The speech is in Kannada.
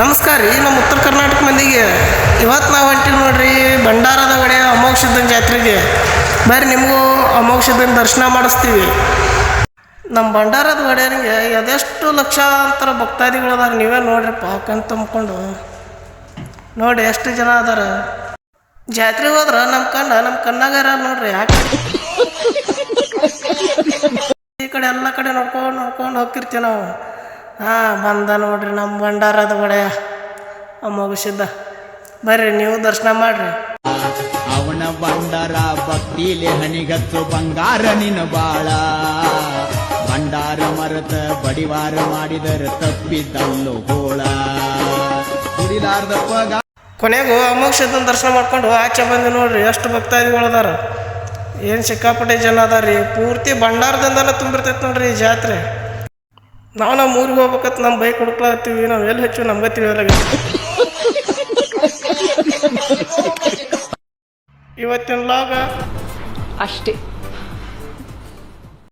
ನಮಸ್ಕಾರ ರೀ, ನಮ್ಮ ಉತ್ತರ ಕರ್ನಾಟಕ ಮಂದಿಗೆ. ಇವತ್ತು ನಾವು ಹೊಂಟಿವಿ ನೋಡ್ರಿ ಭಂಡಾರದ ಒಡೆಯ ಅಮೋಕ್ಷದ ಜಾತ್ರೆಗೆ. ಬರ್ರಿ ನಿಮಗೂ ಅಮೋಘಸಿದ್ದನ ದರ್ಶನ ಮಾಡಿಸ್ತೀವಿ. ನಮ್ಮ ಭಂಡಾರದ ಒಡೆಯರಿಗೆ ಅದೆಷ್ಟು ಲಕ್ಷಾಂತರ ಭಕ್ತಾದಿಗಳು ಅದಾರ ನೀವೇ ನೋಡ್ರಿಪ್ಪ, ಕಣ್ ತುಂಬಿಕೊಂಡು. ನೋಡಿ ಎಷ್ಟು ಜನ ಅದಾರ. ಜಾತ್ರೆಗೆ ಹೋದ್ರೆ ನಮ್ಮ ಕಣ್ಣ ನಮ್ಮ ಕಣ್ಣಾಗಾರ ನೋಡ್ರಿ ಯಾಕೆ? ಈ ಕಡೆ ಎಲ್ಲ ಕಡೆ ನೋಡ್ಕೊಂಡು ನೋಡ್ಕೊಂಡು ಹೋಗ್ತಿರ್ತೀವಿ ನಾವು. ಹಾಂ ಬಂದ ನೋಡ್ರಿ ನಮ್ಮ ಭಂಡಾರದ ಒಡೆಯ ಮುಗಿಸಿದ್ದ ಬರ್ರಿ ನೀವು ದರ್ಶನ ಮಾಡ್ರಿ. ಅವನ ಭಂಡಾರ ಭಕ್ತಿಲೆ ಹನಿಗತ್ತು ಬಂಗಾರ ನಿನ ಬಾಳ. ಭಂಡಾರ ಮರತ ಬಡಿವಾರ ಮಾಡಿದರ ತಪ್ಪಿದ್ದಲ್ಲು ಗೋಳ. ಕುಡಿಲಾರ್ದ ಕೊನೆಗೂ ಅಮೋಕ್ಷದ ದರ್ಶನ ಮಾಡ್ಕೊಂಡು ಆಚೆ ಬಂದು ನೋಡ್ರಿ ಎಷ್ಟು ಭಕ್ತಾದಿಗಳು ಅದಾರ. ಏನು ಸಿಕ್ಕಾಪಟ್ಟೆ ಜನ ಅದಾರ ರೀ ಪೂರ್ತಿ ಭಂಡಾರದಿಂದಲೇ ತುಂಬಿರ್ತೈತೆ ನೋಡ್ರಿ ಈ ಜಾತ್ರೆ. ನಾವು ನಮ್ಮ ಊರಿಗೆ ಹೋಗ್ಬೇಕತ್ ನಮ್ಮ ಬೈಕ್ ಹುಡುಕ್ಲಾಗ್ತೀವಿ ನಾವು ಎಲ್ಲಿ ಹೆಚ್ಚು ನಮ್ಗೆ ತಿಳಿಯಲ್ಲ ಇವತ್ತಿನ ಲಾಗ ಅಷ್ಟೇ.